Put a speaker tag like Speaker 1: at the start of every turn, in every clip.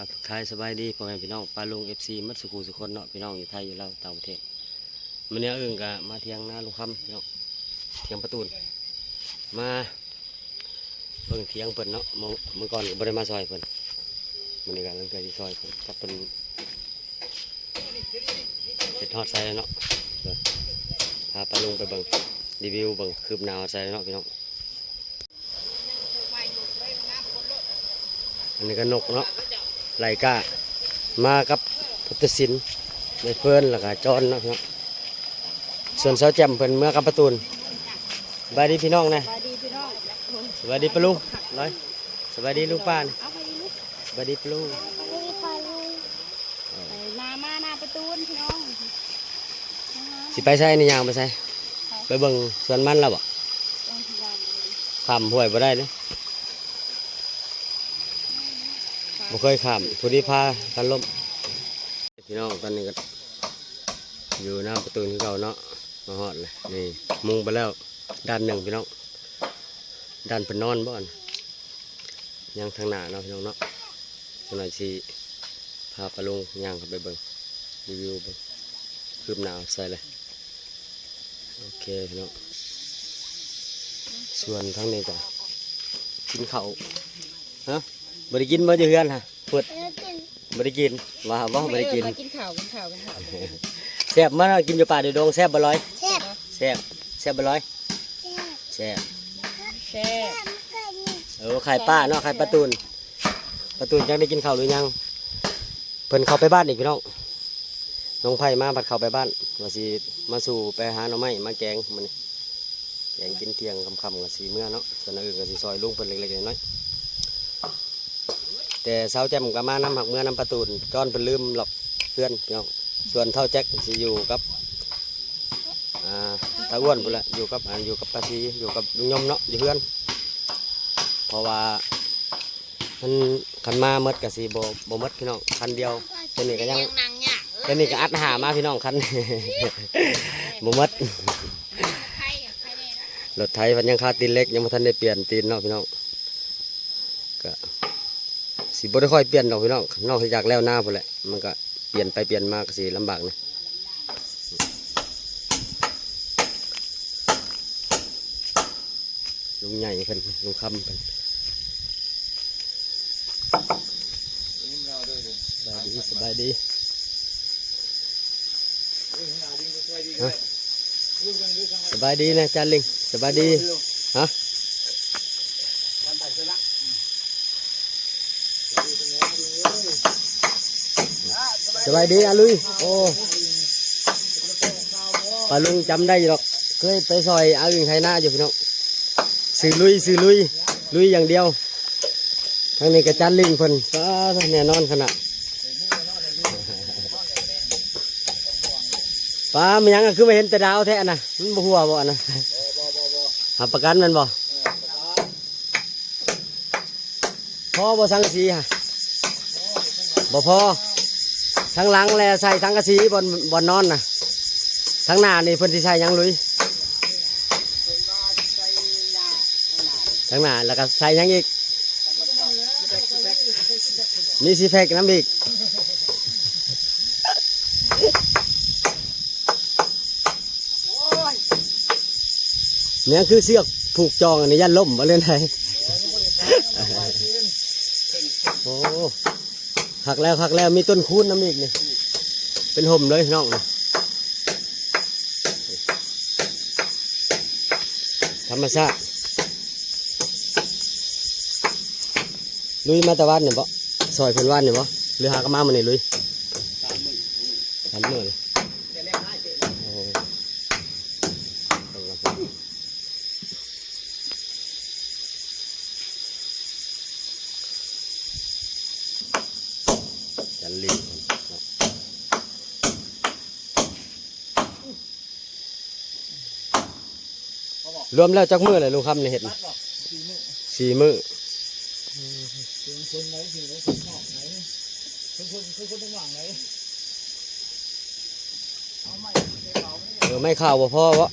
Speaker 1: กับทายสบายดีพ่อแม่พี่น้องปลาลุงเอฟซีมัดสุขุสุคนเนาะพี่น้องอยู่ไทยอยู่ลาต่างประเทศมันเนี้ยเอื่นกะมาเทียงหน้าลุงคำพี่น้องเทียงประตูนมาเบิ่งเทียงเพิ่นเนาะมื้อมื่อก่อนก็บ่ได้มาซอยเพิ่นมันนี้ก็เรื่องเกิดที่ซอยเพิ่นกับเพิ่นเฮ็ดฮอดใส่เนาะพาปลาลุงไปเบิ่งรีวิวเบิ่งคืบหน้าฮอดใส่เนาะพี่น้องอันนี้ก็นกเนาะ ไหลกามากับพุทธศิลป์ในเพื่อนแล้วก็จอนเนาะครับส่วนเสาแจ่มเพิ่นเมื่อกับประตูนสบายดีพี่น้องนะ
Speaker 2: สวัสดีพี่น้อง
Speaker 1: สบายดีปะลุงร้อยสบายดีลูกป้านะ
Speaker 2: เอาไปลูก
Speaker 1: สบายดีปะลุง
Speaker 2: ไปนามาหน้าประตูนพี่น้อง
Speaker 1: สิไปใช้นี่ยางไปใช้ไปเบิ่งสวนมันแล้วบ่
Speaker 2: ต้องพยายามเลย
Speaker 1: ข้ามห้วยบ่ได้เลย บ่เคยขามผู้ที่พากันล้มพี่น้องตอนนี้ก็อยู่หน้าประตูที่เก่าเนาะมาฮอดเลยนี่มุงไปแล้วด้านหนึ่งพี่น้องด้านเพนนอนบ่อนยังทางหน้าเนาะพี่น้องเนาะจังหน่อยสิพาปลาลุงย่างเข้าไปเบิ่งรีวิวเบิ่งคืบหน้าใส่เลยโอเคพี่น้องส่วนทั้งนี้ก็กินเขาฮะ บ่ได้กินบ่จะเฮือนฮะเปิดบ่ได้กินว่าบ่บ่ได้กิน
Speaker 2: มากินข้าวกินข้าวกินข้าว
Speaker 1: แซ่บมากกินอยู่ป่าเดี๋ยวดงแซ่บบ่ร้อย
Speaker 2: แซ่บ
Speaker 1: แซ่บแซ่บบ่ร้อยแซ่บ
Speaker 2: แซ่บ
Speaker 1: เออขายป้าเนาะขายประตูนประตูนยังได้กินข้าวหรือยังเพิ่นเข้าไปบ้านอีกพี่น้องน้องไผ่มาบัดเข้าไปบ้านว่าสิมาสู่ไปหาหน่อไม้มาแกงมันนี่แกงกินเที่ยงคำๆกับสีเมื่อเนาะส่วนอันอื่นก็สิซอยลุงเพิ่นเล็กๆน้อยๆ แต่เสาแจ่มก็มานำหักเมื่อนำประตูนจอนเพิ่นลืมหลอกเพื่อนพี่น้องส่วนเท่าแจ็คสิอยู่กับอ่าตาอ้วนพุ่นละอยู่กับอ่าอยู่กับป้าซีอยู่กับลุงยมเนาะอยู่เพื่อน เพราะว่ามันคันมาเมดกับสีโบโบมดพี่น้องคันเดียวตัวนี้ก็ยัง
Speaker 2: นางเนี่ย
Speaker 1: ตัวนี้ก็อัดหามาพี่น้องคันโบมด
Speaker 2: ไข่ไข่แน่นะ
Speaker 1: รถไทยมันยังคาตีนเล็กยังไม่ทันได้เปลี่ยนตีนเนาะพี่น้องก็ สีบ่ได้ค่อยเปลี่ยนดอกพี่น้องนอกจากแล้วหน้าพุ่นแหละมันก็เปลี่ยนไปเปลี่ยนมาก็สีลำบากนะลุงใหญ่เพิ่นลุงคำเพิ่นสบายดีสบายดีสบายดีนะจันลิงสบายดีฮะ บายดีอะลุยโอ้ปลาลุงจำได้อยู่หรอกเคยไปซอยอาอึงไทยหน้าอยู่พี่น้องซื้อลุยซื้อลุยลุยอย่างเดียวทางนี้กระจันลิงเพิ่นก็แน่นอนขนาดป้ามันยังคือไม่เห็นแต่ดาวแท้นะมันบ่หัวบ่นะหาประกันมันบ่พอบ่สังสีฮะบ่พอ ทั้งหลังแลใส่ทั้งกระสีบนบนนอนนะทั้งหน้านี่เพิ่นสิใส่ยังลุยทั้งหน้าแล้วก็ใส่ยังอีกมีสีแฟกน้ำอีกเนี่ยคือเสือกผูกจองอันนี้ยันล่มมาเล่นไทยโอ้ หักแล้วหักแล้วมีต้นคูนน้ำอีกนี่เป็นห่มเลยน้องนี่ธรรมชาติลุยมาตะวันเนี่ยปะซอยเพิ่นวันเนี่ยปะหรือหากระมามันเนี่ยลุยสามมื้อเลยโอ้เอาละ จันลิงเนาะรวมแล้วจักมือเลยลุงคำในเห็ดนะสี่มือเออไม่ข่าวบ่าพ่อวะ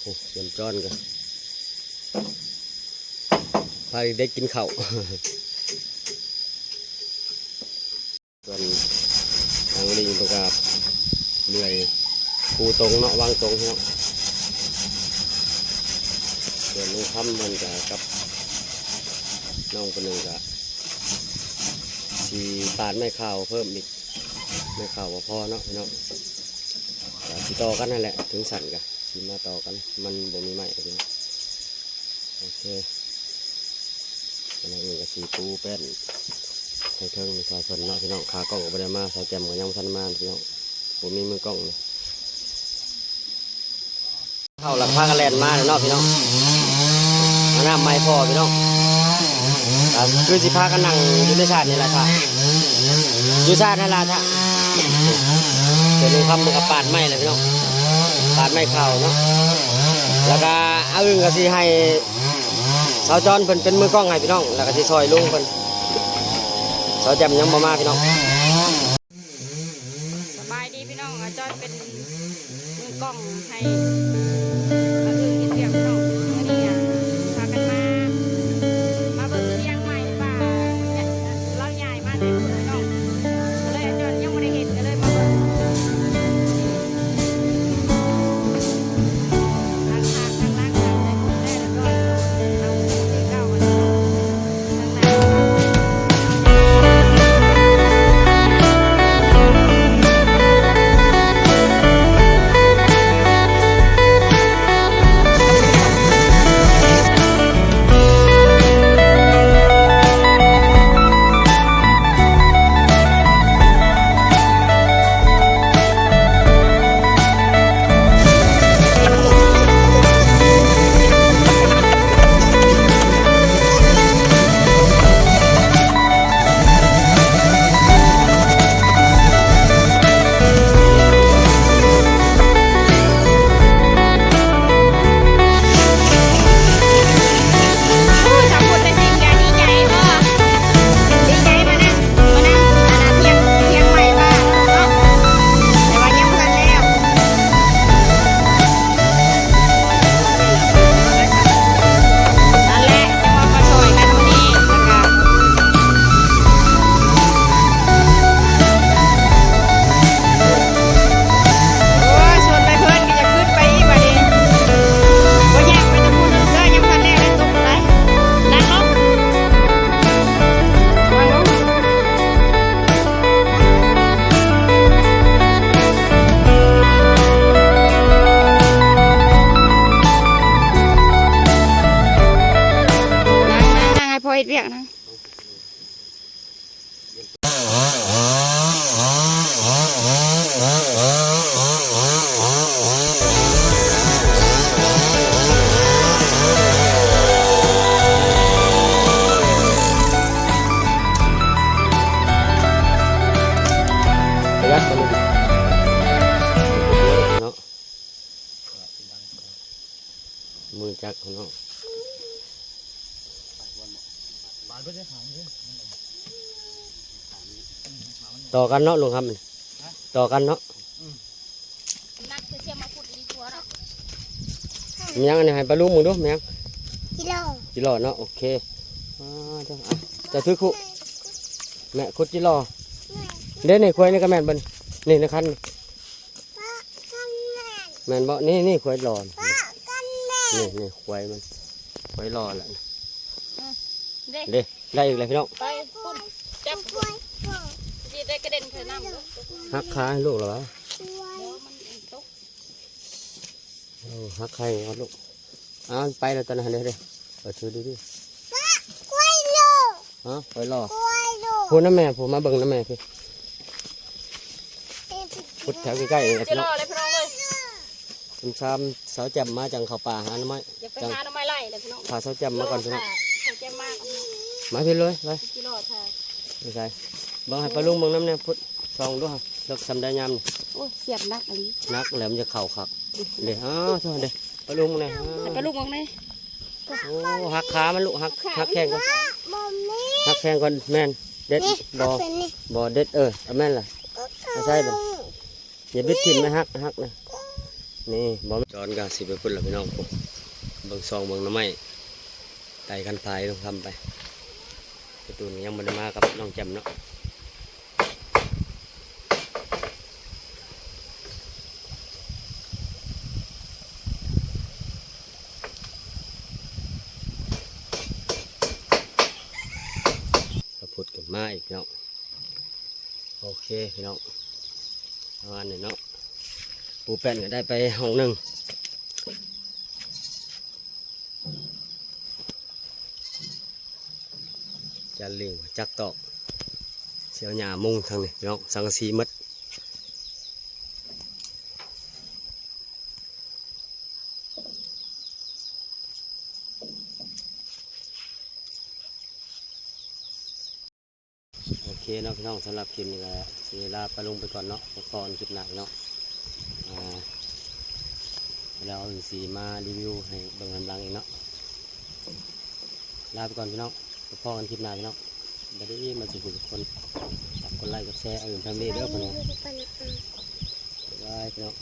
Speaker 1: โอ้เตรียมจอนกันาเด็กกินข้าวส่วนทางลิงตัวกับเหนื่อยปูตรงเนาะวางตรงเนาะส่วนลุงคำมันจะกับน้องคนหนึ่งก็สีปาดไม่ข่าวเพิ่มอีกไม่ข่าวว่าพอเนาะพี่น้องก็สีต่อกันนั่นแหละถึงสั่นกะสีมาต่อกันมันบ่มีไม้พี่น้องโอเค ก็สีปูแป้นให้เทิงมีสายฝนเนาะพี่น้องขากล้องก็บ่ได้มาใสายแจมก็ยังบ่ทันมาพี่น้องผมมีมือกล้องเลยเข้าหลังพากันแลนมาเนาะพี่น้องมาน้ำไม่พอพี่น้องคือสิพากันนั่งอยู่ในชาตินี่แหละค่ะอยู่ชาตินั่นแหละท่ะเดี๋ยวลุงคำมันก็ปาดไม้เลยพี่น้องปาดไม้เข่าเนาะแล้วก็เอาอึ้งก็สิให้ สาวจอนเพิ่นเป็นมือกล้องให้พี่น้อง แล้วก็สิซอยลุงเพิ่นเขาจำยังบ่มาพี่น้อง
Speaker 2: สบายดีพี่น้องอาจอยเป็นมือกล้องให้ อเฮ็ดเวียกนั่ง
Speaker 1: ประหยัดกันเลยเนาะมือจักเนาะต่อกันเนาะลุงครับต่อกันเนาะ
Speaker 2: นักคือเสียมาพูดดีทัวร์เนาะ
Speaker 1: มียังอันนี้ให้ปลาลุงมึงดูมียัง
Speaker 2: กิโล
Speaker 1: จิรอเนาะโอเคอ่าเจ้าอะเจะถือคุแม่คุดจิรอเด้นี่ควายนี่ก็แม่นเบิ่นนี่นะคันนี่แม่นบ่นี่นี่ควายรอนี่นี่ควายมันควายรอแหละ
Speaker 2: เด็ก
Speaker 1: เด้ ได้อีกแล้วพี่น้อง
Speaker 2: ไปปุ่นจับจีได้กระเด็นใส่น้ำเลย
Speaker 1: หักขาให้ลูกเหรอวะ
Speaker 2: เดี๋ยวมันตก
Speaker 1: โอ้หักใครครับลูกอ้าวไปแล้วตอนนั้นเด้เด้เปิดชื่อดูดิฮะควายรอพูดน้ำแม่ผมมาเบิ่งน้ำแม่พี่พุดแถวใกล้ๆนี่แหละ
Speaker 2: จะ
Speaker 1: พี่
Speaker 2: ร
Speaker 1: น้อง
Speaker 2: อเลยพี่น้องเลย
Speaker 1: คุณซ้ำสาวแจ่มมาจังเขาป่าหาหน่อไม้
Speaker 2: อยากไปหาหน่อไม้ไล่เลยพี่น้อง
Speaker 1: พาสาวแจ่มมาก่อนพี่น้อง
Speaker 2: มาพี่
Speaker 1: เลยไป
Speaker 2: กิโลค่ะ
Speaker 1: ไม่ใช่บังให้ปลาลุงเบังน้ำเนี่ยพุดซองด้วยเลิกทำได้ยามนี่
Speaker 2: โอ้ยเสียบนักอันนี้
Speaker 1: นักแล้วมันจะเข่าขักเดี๋ยวอ้าวเท่าเดี๋ยวปลาลุงเนี่ยอ้าว
Speaker 2: แต่ปลาลูกมองเลย
Speaker 1: โอ้หักขามันลูกหักหักแข้งก่อนหักแข้งก่อนแม่นเด็ดบอบอเด็ดเออเอาแม่นล่ะไม่ใช่บ่อย่าบิดทิ่มไม่หักหักนะนี่บอจอนกาสิไปพุ่นละพี่น้องผมเบิ่งซองเบิ่งน้ำไม้ไต่กันพายต้องทำไป ประตูนี้ยังมันมากับน้องแจมเนาะกระพุดกับมาอีกพี่น้องโอเคพี่น้องประมาณนี้เนาะปูแป้นก็ได้ไปห้องหนึ่ง จะเลี้ยงจักตอกเสียวหญ้ามุงทางนี้พี่น้องสังสีมัดโอเคเนาะพี่น้องสำหรับคลิปนี้ก็สีลาไปลงไปก่อนเนาะพบก่อนคลิปหนักเนาะอ่าแล้วเอาสีมารีวิวให้เบิ่งกำลังอีกเนาะลาไปก่อนพี่น้อง พบกันคลิปหน้าพี่น้องบัดนี้มาสุขทุกคนฝากกดไลค์กดแชร์เอาอื่นทำดีเด้อพี่น้องบ๊ายบายพี่น้อง